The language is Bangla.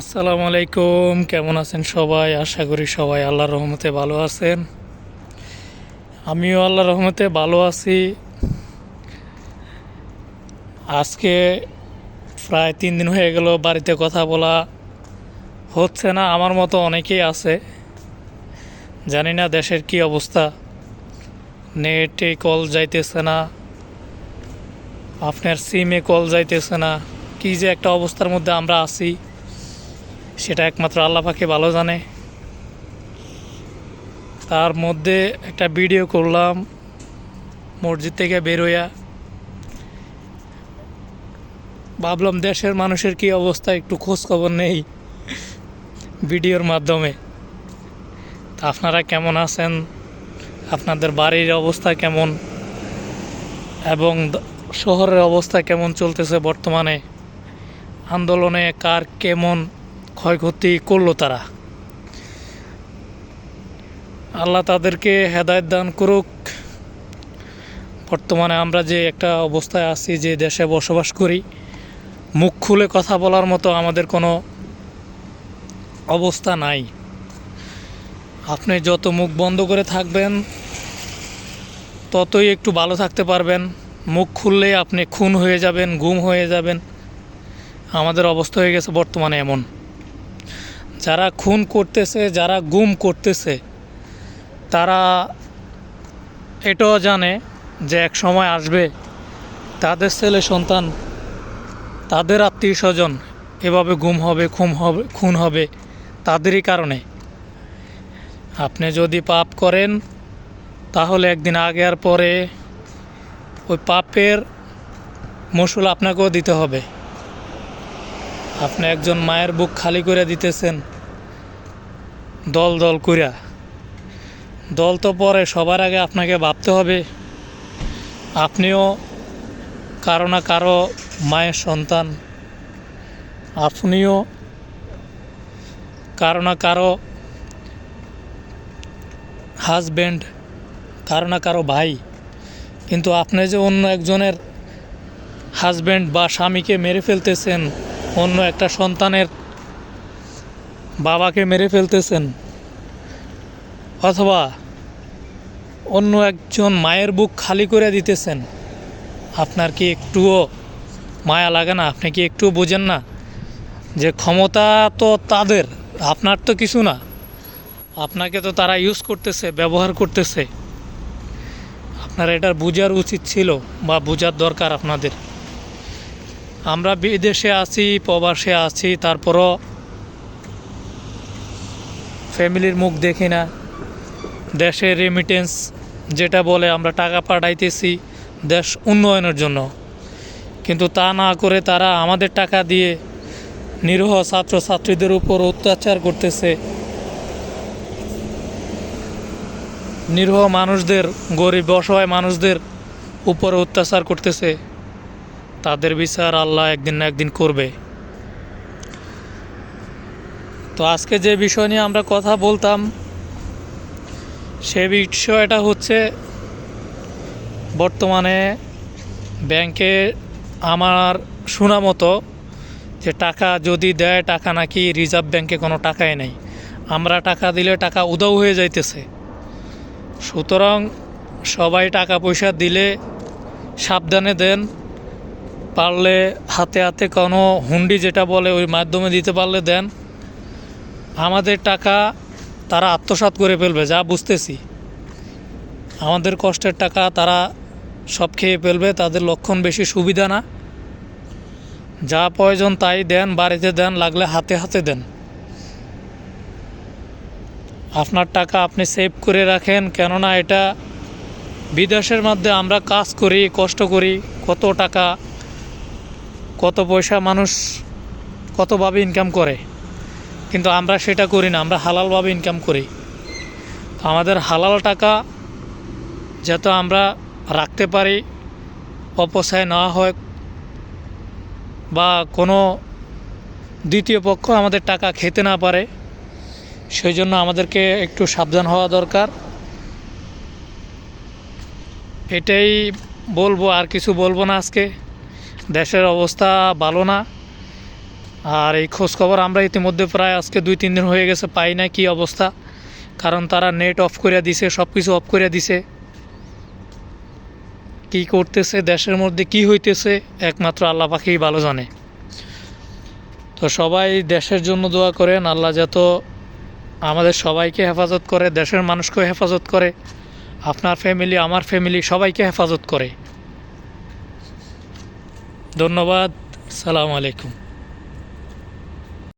আসসালামু আলাইকুম, কেমন আছেন সবাই? আশা করি সবাই আল্লাহর রহমতে ভালো আছেন। আমিও আল্লাহর রহমতে ভালো আছি। আজকে প্রায় তিন দিন হয়ে গেল, বাড়িতে কথা বলা হচ্ছে না, আমার মতো অনেকেই আছে। জানি না দেশের কি অবস্থা। নেটে কল যাইতেছে না, আপনার সিমে কল যাইতেছে না, কি যে একটা অবস্থার মধ্যে আমরা আছি। সেটা একমাত্র আল্লাহ পাকে ভালো জানে। তার মধ্যে একটা ভিডিও করলাম, মসজিদ থেকে বেরোয়া ভাবলাম দেশের মানুষের কি অবস্থা, একটু খোঁজ খবর নেই ভিডিওর মাধ্যমে। তা আপনারা কেমন আছেন? আপনাদের বাড়ির অবস্থা কেমন? এবং শহরের অবস্থা কেমন চলতেছে বর্তমানে? আন্দোলনে কার কেমন? ক্ষয়ক্ষতি করল তারা। আল্লাহ তাদেরকে হেদায়ত দান করুক। বর্তমানে আমরা যে একটা অবস্থায় আছি, যে দেশে বসবাস করি, মুখ খুলে কথা বলার মতো আমাদের কোনো অবস্থা নাই। আপনি যত মুখ বন্ধ করে থাকবেন, ততই একটু ভালো থাকতে পারবেন। মুখ খুললে আপনি খুন হয়ে যাবেন, গুম হয়ে যাবেন। আমাদের অবস্থা হয়ে গেছে বর্তমানে এমন। যারা খুন করতেছে, যারা গুম করতেছে, তারা এটাও জানে যে এক সময় আসবে তাদের ছেলে সন্তান, তাদের আত্মীয় স্বজন এভাবে গুম হবে, খুম হবে, খুন হবে তাদেরই কারণে। আপনি যদি পাপ করেন, তাহলে একদিন আগে আর পরে ওই পাপের মসুল আপনাকেও দিতে হবে। আপনি একজন মায়ের বুক খালি করে দিতেছেন দল দল কইরা। দল তো পরে, সবার আগে আপনাকে ভাবতে হবে, আপনিও কারও না কারও মায়ের সন্তান, আপনিও কারও না কারও হাজব্যান্ড কারও না কারও ভাই। কিন্তু আপনি যে অন্য একজনের হাজব্যান্ড বা স্বামীকে মেরে ফেলতেছেন, অন্য একটা সন্তানের বাবাকে মেরে ফেলতেছেন। অথবা অন্য একজন মায়ের বুক খালি করে দিতেছেন। আপনার কি একটুও মায়া লাগে না? আপনি কি একটুও বোঝেন না যে ক্ষমতা তো তাদের, আপনার তো কিছু না। আপনাকে তো তারা ইউজ করতেছে, ব্যবহার করতেছে। আপনার এটার বোঝার উচিত ছিল বা বোঝার দরকার আপনাদের। আমরা বিদেশে আছি, প্রবাসে আছি, তারপরও ফ্যামিলির মুখ দেখি না। দেশে রেমিটেন্স যেটা বলে, আমরা টাকা পাঠাইতেছি দেশ উন্নয়নের জন্য। কিন্তু তা না করে তারা আমাদের টাকা দিয়ে নিরীহ ছাত্রছাত্রীদের উপর অত্যাচার করতেছে। নিরীহ মানুষদের, গরিব অসহায় মানুষদের উপরে অত্যাচার করতেছে। তাদের বিচার আল্লাহ একদিন না একদিন করবে। তো আজকে যে বিষয় নিয়ে আমরা কথা বলতাম, সে বিষয়টা হচ্ছে বর্তমানে ব্যাংকে আমার শোনা মতো যে টাকা যদি দেয়, টাকা নাকি রিজার্ভ ব্যাংকে কোনো টাকাই নেই। আমরা টাকা দিলে টাকা উদাও হয়ে যাইতেছে। সুতরাং সবাই টাকা পয়সা দিলে সাবধানে দেন। পারলে হাতে হাতে কোনো হুন্ডি যেটা বলে, ওই মাধ্যমে দিতে পারলে দেন। আমাদের টাকা তারা আত্মসাৎ করে ফেলবে, যা বুঝতেছি। আমাদের কষ্টের টাকা তারা সব খেয়ে ফেলবে, তাদের লক্ষণ বেশি সুবিধা না। যা প্রয়োজন তাই দেন, বাড়িতে দেন, লাগলে হাতে হাতে দেন। আপনার টাকা আপনি সেভ করে রাখেন, কেননা এটা বিদেশের মধ্যে আমরা কাজ করি, কষ্ট করি, কত টাকা, কত পয়সা মানুষ কতভাবে ইনকাম করে। কিন্তু আমরা সেটা করি না, আমরা হালালভাবে ইনকাম করি। আমাদের হালাল টাকা যাতে আমরা রাখতে পারি, অপচয় না হয়, বা কোনো দ্বিতীয় পক্ষ আমাদের টাকা খেতে না পারে সেই জন্য আমাদেরকে একটু সাবধান হওয়া দরকার। এটাই বলব, আর কিছু বলব না আজকে। দেশের অবস্থা ভালো না। আর এই খোঁজ খবর আমরা ইতিমধ্যে প্রায় আজকে দুই, তিন দিন হয়ে গেছে, পাই না কি অবস্থা। কারণ তারা নেট অফ করে দিছে সব কিছু অফ করে দিছে। কি করতেছে, দেশের মধ্যে কি হইতেছে, একমাত্র আল্লাহ পাখিই ভালো জানে। তো সবাই দেশের জন্য দোয়া করেন, আল্লাহ যত আমাদের সবাইকে হেফাজত করে, দেশের মানুষকেও হেফাজত করে, আপনার ফ্যামিলি, আমার ফ্যামিলি সবাইকে হেফাজত করে। ধন্যবাদ, সালাম আলাইকুম।